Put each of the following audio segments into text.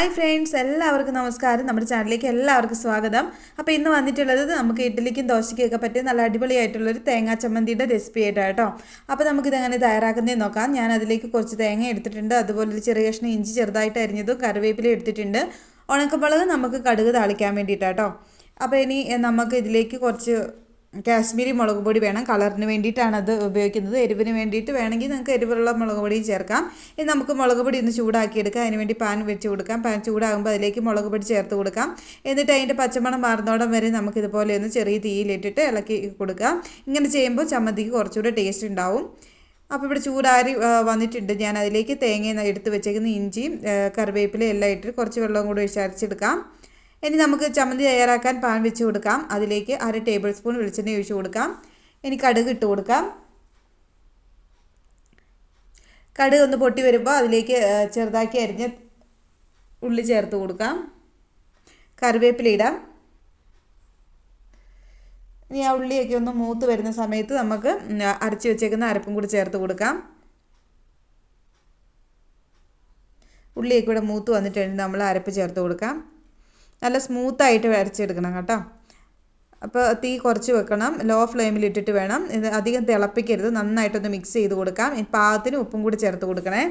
Hi friends എല്ലാവർക്കും നമസ്കാരം. നമ്മുടെ ചാനലിലേക്ക് എല്ലാവർക്കും സ്വാഗതം. അപ്പോൾ ഇന്ന് വന്നിട്ടുള്ളത് നമുക്ക് ഇഡ്ഡലിക്കും ദോശയ്ക്കും ഒക്കെ പറ്റിയ നല്ല അടിപൊളിയായിട്ടുള്ളൊരു തേങ്ങാ ചമ്മന്തിയുടെ റെസിപ്പി ആയിട്ടാണ് കേട്ടോ. അപ്പോൾ നമുക്കിത് എങ്ങനെ തയ്യാറാക്കുന്നതെന്ന് നോക്കാം. ഞാൻ അതിലേക്ക് കുറച്ച് തേങ്ങ എടുത്തിട്ടുണ്ട്. അതുപോലെ ഒരു ചെറിയ കഷ്ണം ഇഞ്ചി ചെറുതായിട്ട് അരിഞ്ഞതും കറിവേപ്പില എടുത്തിട്ടുണ്ട്. ഉണക്കമുളക് നമുക്ക് കടുക് താളിക്കാൻ വേണ്ടിയിട്ടാണ് കേട്ടോ. അപ്പോൾ ഇനി നമുക്ക് ഇതിലേക്ക് കുറച്ച് കാശ്മീരി മുളക് പൊടി വേണം. കളറിന് വേണ്ടിയിട്ടാണ് അത് ഉപയോഗിക്കുന്നത്. എരിവിന് വേണ്ടിയിട്ട് വേണമെങ്കിൽ നിങ്ങൾക്ക് എരിവുള്ള മുളക് പൊടിയും ചേർക്കാം. ഇനി നമുക്ക് മുളക് പൊടി ഒന്ന് ചൂടാക്കിയെടുക്കാം. അതിന് വേണ്ടി പാൻ വെച്ച് കൊടുക്കാം. പാൻ ചൂടാകുമ്പോൾ അതിലേക്ക് മുളക് പൊടി ചേർത്ത് കൊടുക്കാം. എന്നിട്ട് അതിന്റെ പച്ചമണം മാറുന്നോടം വരെ നമുക്ക് ഇതുപോലെ ഒന്ന് ചെറിയ തീയിലിട്ടിട്ട് ഇളക്കി കൊടുക്കാം. ഇങ്ങനെ ചെയ്യുമ്പോൾ ചമ്മന്തിക്ക് കുറച്ചുകൂടെ ടേസ്റ്റ് ഉണ്ടാവും. അപ്പോൾ ഇവിടെ ചൂടാരി വന്നിട്ടുണ്ട്. ഞാൻ അതിലേക്ക് തേങ്ങ എടുത്ത് വെച്ചേക്കുന്ന ഇഞ്ചിയും കറിവേപ്പില എല്ലാം ഇട്ട് കുറച്ച് വെള്ളം കൂടി ഒഴിച്ച് അരച്ചെടുക്കാം. ഇനി നമുക്ക് ചമ്മന്തി തയ്യാറാക്കാൻ പാൻ വെച്ച് കൊടുക്കാം. അതിലേക്ക് അര ടേബിൾ സ്പൂൺ വെളിച്ചെണ്ണ ഒഴിച്ച് കൊടുക്കാം. ഇനി കടുക് ഇട്ട് കൊടുക്കാം. കടുക് ഒന്ന് പൊട്ടി വരുമ്പോൾ അതിലേക്ക് ചെറുതാക്കി അരിഞ്ഞ് ഉള്ളി ചേർത്ത് കൊടുക്കാം. കറിവേപ്പില ഇടാം. ഇനി ആ ഉള്ളിയൊക്കെ ഒന്ന് മൂത്ത് വരുന്ന സമയത്ത് നമുക്ക് അരച്ച് വെച്ചേക്കുന്ന അരപ്പും കൂടി ചേർത്ത് കൊടുക്കാം. ഉള്ളിയൊക്കെ ഇവിടെ മൂത്ത് വന്നിട്ടുണ്ടെങ്കിൽ നമ്മൾ അരപ്പ് ചേർത്ത് കൊടുക്കാം. നല്ല സ്മൂത്തായിട്ട് വരച്ചെടുക്കണം കേട്ടോ. അപ്പോൾ തീ കുറച്ച് വെക്കണം ലോ ഫ്ലെയിമിൽ ഇട്ടിട്ട് വേണം. ഇത് അധികം തിളപ്പിക്കരുത് നന്നായിട്ടൊന്ന് മിക്സ് ചെയ്ത് കൊടുക്കാം. പാകത്തിന് ഉപ്പും കൂടി ചേർത്ത് കൊടുക്കണേ.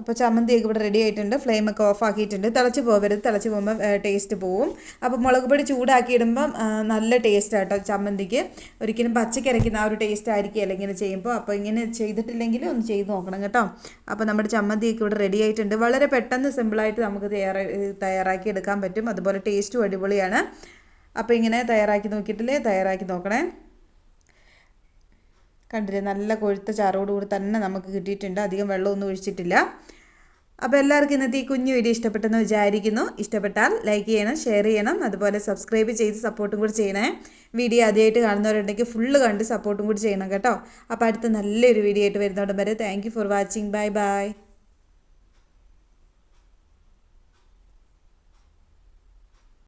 അപ്പോൾ ചമ്മന്തിയൊക്കെ ഇവിടെ റെഡി ആയിട്ടുണ്ട്. ഫ്ലെയിമൊക്കെ ഓഫ് ആക്കിയിട്ടുണ്ട്. തിളച്ച് പോകരുത് തിളച്ച് പോകുമ്പോൾ ടേസ്റ്റ് പോവും. അപ്പോൾ മുളക് പൊടി ചൂടാക്കിയിടുമ്പം നല്ല ടേസ്റ്റ് ആട്ടോ ചമ്മന്തിക്ക്. ഒരിക്കലും പച്ചക്കരയ്ക്കുന്ന ആ ഒരു ടേസ്റ്റ് ആയിരിക്കുകയല്ല അല്ലെങ്കിൽ ചെയ്യുമ്പോൾ. അപ്പോൾ ഇങ്ങനെ ചെയ്തിട്ടില്ലെങ്കിൽ ഒന്ന് ചെയ്ത് നോക്കണം കേട്ടോ. അപ്പോൾ നമ്മുടെ ചമ്മന്തിയൊക്കെ ഇവിടെ റെഡി ആയിട്ടുണ്ട്. വളരെ പെട്ടെന്ന് സിമ്പിളായിട്ട് നമുക്ക് തയ്യാറാ തയ്യാറാക്കി എടുക്കാൻ പറ്റും. അതുപോലെ ടേസ്റ്റും അടിപൊളിയാണ്. അപ്പോൾ ഇങ്ങനെ തയ്യാറാക്കി നോക്കിയിട്ടില്ലേ? തയ്യാറാക്കി നോക്കണേ. കണ്ടില്ലേ നല്ല കൊഴുത്ത ചാറോട് കൂടി തന്നെ നമുക്ക് കിട്ടിയിട്ടുണ്ട്. അധികം വെള്ളമൊന്നും ഒഴിച്ചിട്ടില്ല. അപ്പോൾ എല്ലാവർക്കും ഇന്നത്തെ ഈ കുഞ്ഞു വീഡിയോ ഇഷ്ടപ്പെട്ടെന്ന് വിചാരിക്കുന്നു. ഇഷ്ടപ്പെട്ടാൽ ലൈക്ക് ചെയ്യണം ഷെയർ ചെയ്യണം അതുപോലെ സബ്സ്ക്രൈബ് ചെയ്ത് സപ്പോർട്ടും കൂടി ചെയ്യണേ. വീഡിയോ ആദ്യമായിട്ട് കാണുന്നവരുണ്ടെങ്കിൽ ഫുള്ള് കണ്ട് സപ്പോർട്ടും കൂടി ചെയ്യണം കേട്ടോ. അപ്പോൾ അടുത്ത നല്ലൊരു വീഡിയോ ആയിട്ട് വരുന്നോടം വരെ thank for watching bye bye